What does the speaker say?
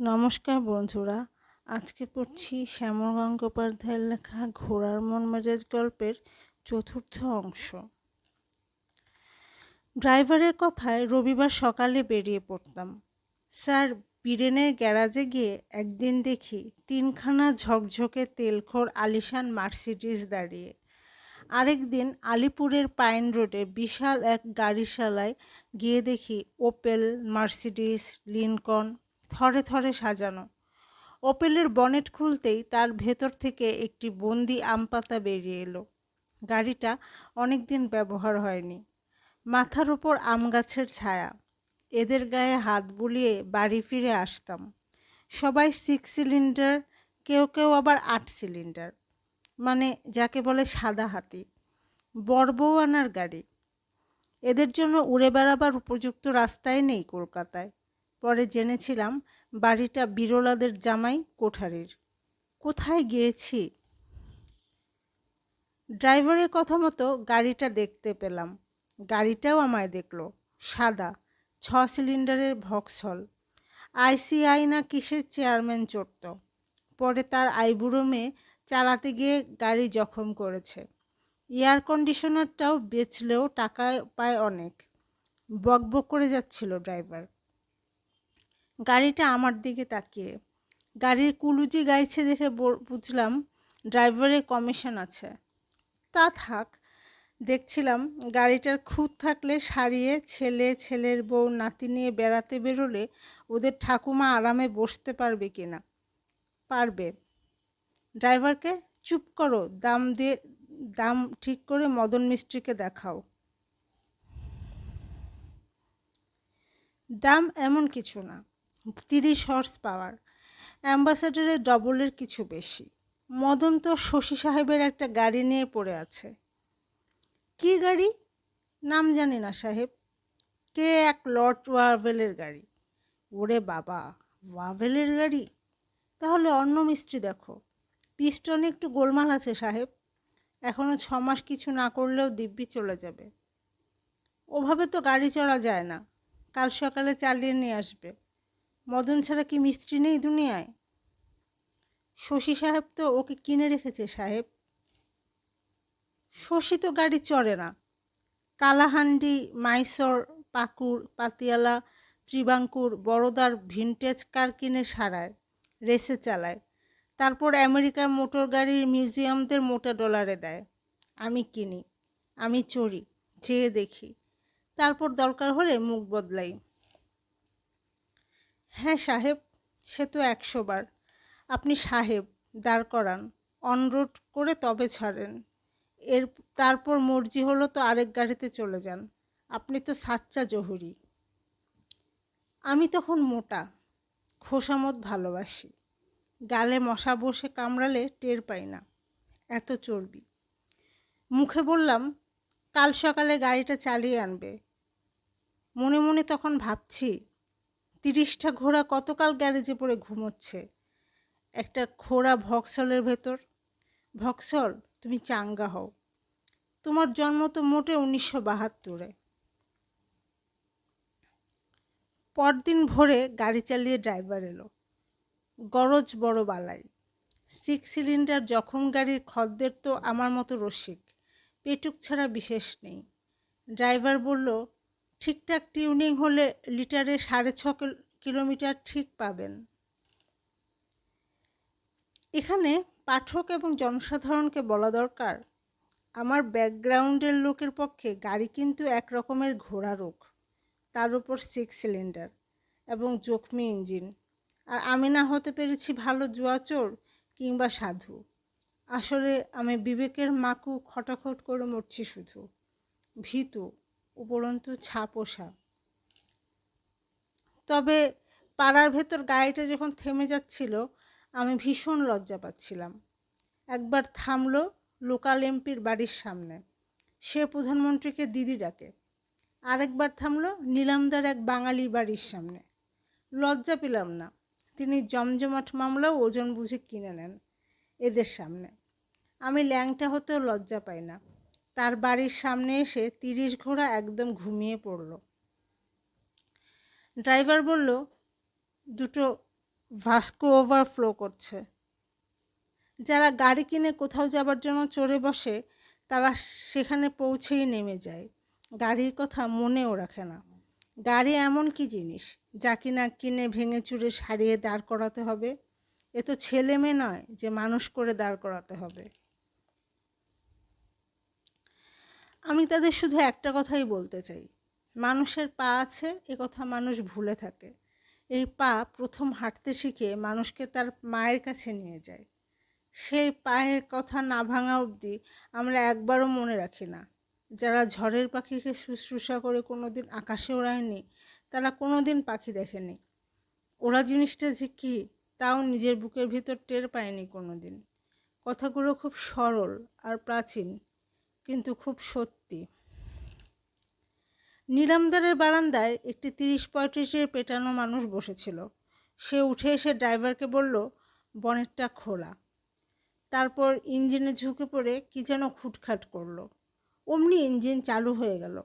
নমস্কার বন্ধুরা, আজকে পড়ছি শ্যামল গঙ্গোপাধ্যায়ের লেখা ঘোড়ার মন মেজাজ গল্পের চতুর্থ অংশ। ড্রাইভারের কথায় রবিবার সকালে বেরিয়ে পড়তাম। স্যার, বীরেনের গ্যারাজে গিয়ে একদিন দেখি তিনখানা ঝকঝকে তেলখোর আলিশান মার্সিডিস দাঁড়িয়ে। আরেক দিন আলিপুরের পাইন রোডে বিশাল এক গাড়িশালায় গিয়ে দেখি ওপেল, মার্সিডিস, লিনকন থরে থরে সাজানো। ওপেলের বনেট খুলতেই তার ভেতর থেকে একটি বন্দি আম পাতা বেরিয়ে এলো। গাড়িটা অনেক দিন ব্যবহার হয়নি। মাথার ওপর আম গাছের ছায়া। এদের গায়ে হাত বুলিয়ে বাড়ি ফিরে আসতাম। সবাই সিক্স সিলিন্ডার কেউ কেউ আবার আট সিলিন্ডার মানে যাকে বলে সাদা হাতি। বড়বউ আনার গাড়ি। এদের জন্য উড়ে বেড়াবার উপযুক্ত রাস্তায় নেই কলকাতায়। পরে জেনেছিলাম বাড়িটা বিরলাদের জামাই কোঠারির। কোথায় গিয়েছি? ড্রাইভারের কথা মতো গাড়িটা দেখতে পেলাম। গাড়িটাও আমায় দেখল, সাদা, ছ সিলিন্ডারের ভক্সল। আইসিআই না কিসের চেয়ারম্যান চড়ত। পরে তার আইবুড়ো মেয়ে চালাতে গিয়ে গাড়ি জখম করেছে। এয়ার কন্ডিশনারটাও বেচলেও টাকা পায় অনেক। বকবক করে যাচ্ছিল ড্রাইভার। গাড়িটা আমার দিকে তাকিয়ে। গাড়ির কুলুজি গাইছে দেখে বুঝলাম ড্রাইভারের কমিশন আছে। তা থাক, দেখছিলাম গাড়িটার খুঁত থাকলে সারিয়ে ছেলে, ছেলের বউ, নাতি নিয়ে বেড়াতে বেরোলে ওদের ঠাকুমা আরামে বসতে পারবে কি না পারবে। ড্রাইভারকে, চুপ করো, দাম দিয়ে, দাম ঠিক করে মদন মিস্ত্রিকে দেখাও। দাম এমন কিছু না। তিরিশ হর্স পাওয়ার অ্যাম্বাসাডারের ডবলের কিছু বেশি। মদন তো শশী সাহেবের একটা গাড়ি নিয়ে পড়ে আছে। কি গাড়ি? নাম জানি না সাহেব। কে এক লর্ড ওয়াভেলের গাড়ি? ওরে বাবা ওয়াভেলের গাড়ি? তাহলে অন্য মিস্ত্রি দেখো। পিস্টনে একটু গোলমাল আছে সাহেব। এখনও ছ মাস কিছু না করলেও দিব্যি চলে যাবে। ওভাবে তো গাড়ি চড়া যায় না। কাল সকালে চালিয়ে নিয়ে আসবে। মদন ছাড়া কি মিস্ত্রি নেই দুনিয়ায়? শশী সাহেব তো ওকে কিনে রেখেছে সাহেব। শশী তো গাড়ি চড়ে না। কালাহান্ডি, মাইসর, পাকুর, পাতিয়ালা, ত্রিবাঙ্কুর, বড়দার ভিনটেজ কার কিনে সারায়, রেসে চালায়। তারপর আমেরিকার মোটর গাড়ির মিউজিয়ামদের মোটা ডলারে দেয়। আমি কিনি, আমি চড়ি যেয়ে দেখি। তারপর দরকার হলে মুখ বদলাই। হ্যাঁ সাহেব, সে তো একশো বার। আপনি সাহেব, দাঁড় করান। অনরোড করে তবে ছাড়েন। এর, তারপর মর্জি হলো তো আরেক গাড়িতে চলে যান। আপনি তো সাচ্চা জহুরি। আমি তখন মোটা, খোসামত ভালোবাসি। গালে মশা বসে কামড়ালে টের পাই না। এত চর্বি। মুখে বললাম, কাল সকালে গাড়িটা চালিয়ে আনবে। মনে মনে তখন ভাবছি তিরিশটা ঘোড়া কতকাল গ্যারেজে পড়ে ঘুমোচ্ছে? একটা খোড়া ভক্সলের ভেতর। ভক্সল, তুমি চাঙ্গা হও। তোমার জন্ম তো মোটে উনিশশো বাহাত্তরে। পরদিন ভোরে গাড়ি চালিয়ে ড্রাইভার এলো। গরজ বড় বালাই। সিক্স সিলিন্ডার জখম গাড়ির খদ্দের তো আমার মতো রসিক। পেটুক ছাড়া বিশেষ নেই। ড্রাইভার বলল ঠিকঠাক টিউনিং হলে লিটারে সাড়ে ছ কিলোমিটার ঠিক পাবেন। এখানে পাঠক এবং জনসাধারণকে বলা দরকার, আমার ব্যাকগ্রাউন্ডের লোকের পক্ষে গাড়ি কিন্তু এক রকমের ঘোড়া রোগ, তার উপর সিক্স সিলিন্ডার এবং জখমি ইঞ্জিন। আর আমি না হতে পেরেছি ভালো জুয়াচোর কিংবা সাধু। আসলে আমি বিবেকের মাকু খটাখট করে মরছি শুধু। ভীতু উপরন্তু ছাপোষা তবে পাড়ার ভেতর গাড়িটা যখন থেমে যাচ্ছিল, আমি ভীষণ লজ্জা পাচ্ছিলাম। একবার থামলো লোকাল এমপির বাড়ির সামনে। সে প্রধানমন্ত্রীকে দিদি ডাকে। আরেকবার থামলো নীলামদার এক বাঙালির বাড়ির সামনে। লজ্জা পেলাম না। তিনি জমজমাট মামলাও ওজন বুঝে কিনে নেন এদের সামনে। আমি ল্যাংটা হতেও লজ্জা পাই না। তার বাড়ির সামনে এসে তিরিশ ঘোড়া একদম ঘুমিয়ে পড়ল। ড্রাইভার বলল, দুটো ভাস্কো ওভারফ্লো করছে। যারা গাড়ি কিনে কোথাও যাবার জন্য চড়ে বসে, তারা সেখানে পৌঁছেই নেমে যায়। গাড়ির কথা মনেও রাখে না। গাড়ি এমন কি জিনিস? যা কিনা কিনে ভেঙে চুরে সারিয়ে দাঁড় করাতে হবে। এ তো ছেলে মেয়ে নয় যে মানুষ করে দাঁড় করাতে হবে। আমি তাদের শুধু একটা কথাই বলতে চাই। মানুষের পা আছে, এ কথা মানুষ ভুলে থাকে। এই পা প্রথম হাঁটতে শিখে মানুষকে তার মায়ের কাছে নিয়ে যায়। সেই পায়ের কথা না ভাঙা অবধি আমরা একবারও মনে রাখি না। যারা ঝড়ের পাখিকে শুশ্রূষা করে কোনো দিন আকাশে ওড়ায়নি, তারা কোনো দিন পাখি দেখেনি। ওরা জিনিসটা যে কী, তাও নিজের বুকের ভিতর টের পায়নি কোনো দিন কথাগুলো খুব সরল আর প্রাচীন। কিন্তু খুব সত্যি। নিলামদারের বারান্দায় একটি তিরিশ পঁয়ত্রিশের পেটানো মানুষ বসেছিল। সে উঠে এসে ড্রাইভারকে বলল, বনেটটা খোলা। তারপর ইঞ্জিনে ঝুঁকে পড়ে কি যেন খুটখাট করল। অমনি ইঞ্জিন চালু হয়ে গেল।